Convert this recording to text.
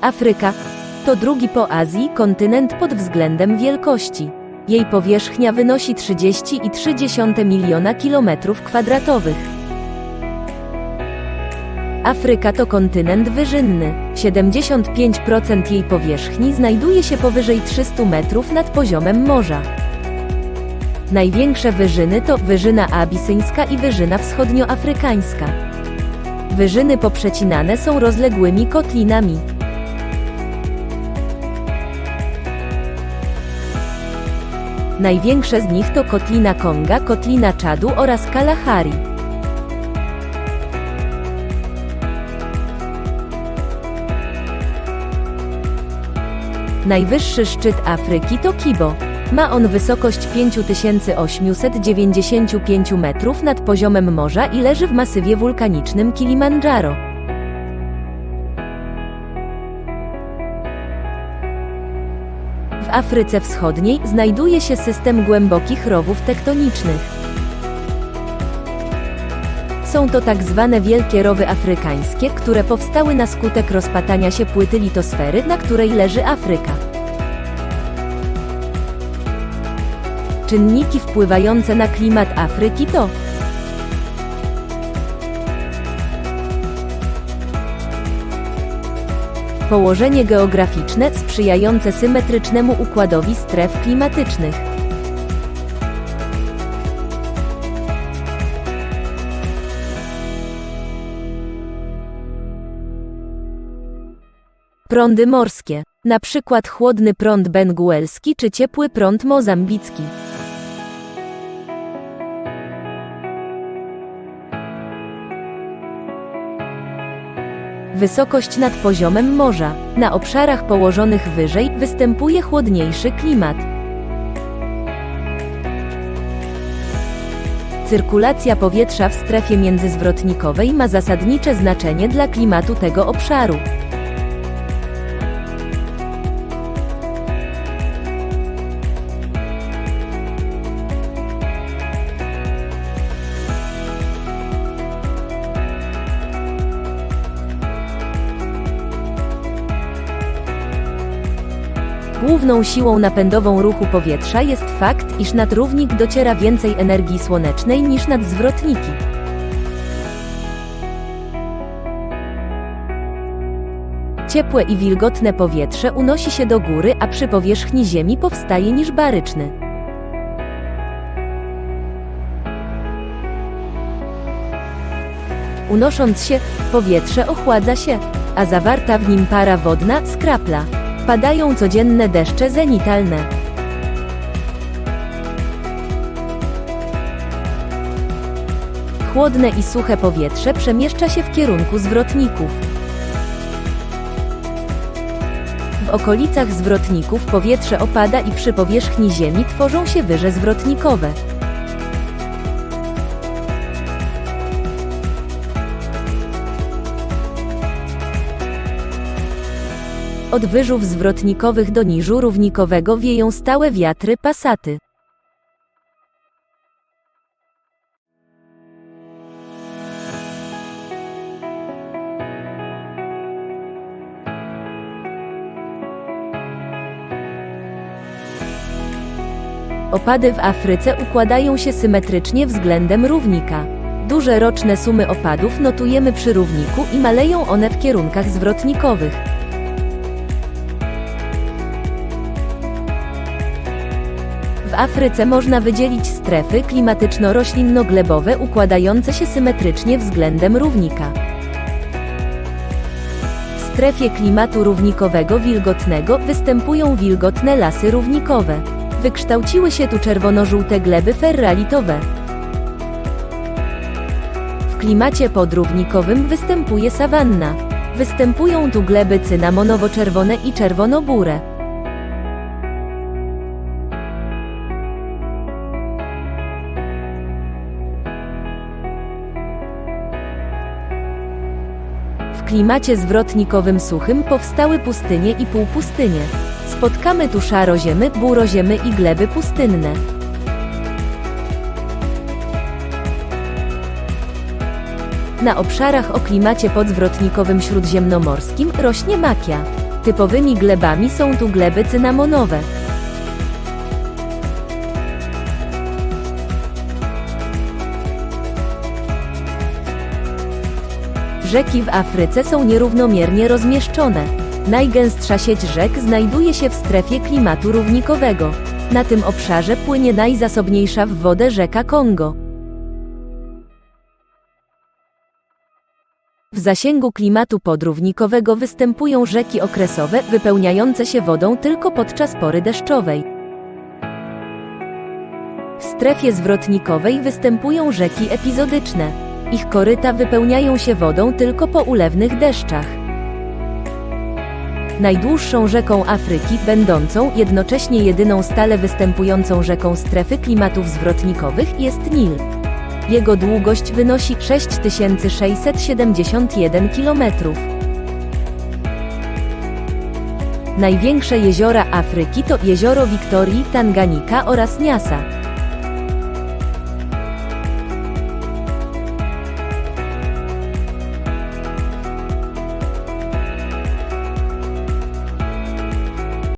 Afryka to drugi po Azji kontynent pod względem wielkości. Jej powierzchnia wynosi 30,3 miliona kilometrów kwadratowych. Afryka to kontynent wyżynny. 75% jej powierzchni znajduje się powyżej 300 metrów nad poziomem morza. Największe wyżyny to Wyżyna Abisyńska i Wyżyna Wschodnioafrykańska. Wyżyny poprzecinane są rozległymi kotlinami. Największe z nich to Kotlina Konga, Kotlina Czadu oraz Kalahari. Najwyższy szczyt Afryki to Kibo. Ma on wysokość 5895 metrów nad poziomem morza i leży w masywie wulkanicznym Kilimandżaro. W Afryce Wschodniej znajduje się system głębokich rowów tektonicznych. Są to tak zwane wielkie rowy afrykańskie, które powstały na skutek rozpatania się płyty litosfery, na której leży Afryka. Czynniki wpływające na klimat Afryki to Położenie geograficzne sprzyjające symetrycznemu układowi stref klimatycznych. Prądy morskie, na przykład chłodny prąd benguelski czy ciepły prąd mozambicki. Wysokość nad poziomem morza. Na obszarach położonych wyżej występuje chłodniejszy klimat. Cyrkulacja powietrza w strefie międzyzwrotnikowej ma zasadnicze znaczenie dla klimatu tego obszaru. Główną siłą napędową ruchu powietrza jest fakt, iż nad równik dociera więcej energii słonecznej niż nad zwrotniki. Ciepłe i wilgotne powietrze unosi się do góry, a przy powierzchni Ziemi powstaje niż baryczny. Unosząc się, powietrze ochładza się, a zawarta w nim para wodna skrapla. Padają codzienne deszcze zenitalne. Chłodne i suche powietrze przemieszcza się w kierunku zwrotników. W okolicach zwrotników powietrze opada i przy powierzchni Ziemi tworzą się wyże zwrotnikowe. Od wyżów zwrotnikowych do niżu równikowego wieją stałe wiatry pasaty. Opady w Afryce układają się symetrycznie względem równika. Duże roczne sumy opadów notujemy przy równiku i maleją one w kierunkach zwrotnikowych. Afryce można wydzielić strefy klimatyczno-roślinno-glebowe układające się symetrycznie względem równika. W strefie klimatu równikowego wilgotnego występują wilgotne lasy równikowe. Wykształciły się tu czerwono-żółte gleby ferralitowe. W klimacie podrównikowym występuje sawanna. Występują tu gleby cynamonowo-czerwone i czerwono-bure. Klimacie zwrotnikowym suchym powstały pustynie i półpustynie. Spotkamy tu szaroziemy, buroziemy i gleby pustynne. Na obszarach o klimacie podzwrotnikowym śródziemnomorskim rośnie makia. Typowymi glebami są tu gleby cynamonowe. Rzeki w Afryce są nierównomiernie rozmieszczone. Najgęstsza sieć rzek znajduje się w strefie klimatu równikowego. Na tym obszarze płynie najzasobniejsza w wodę rzeka Kongo. W zasięgu klimatu podrównikowego występują rzeki okresowe, wypełniające się wodą tylko podczas pory deszczowej. W strefie zwrotnikowej występują rzeki epizodyczne. Ich koryta wypełniają się wodą tylko po ulewnych deszczach. Najdłuższą rzeką Afryki, będącą jednocześnie jedyną stale występującą rzeką strefy klimatów zwrotnikowych, jest Nil. Jego długość wynosi 6671 km. Największe jeziora Afryki to jezioro Wiktorii, Tanganika oraz Niasa.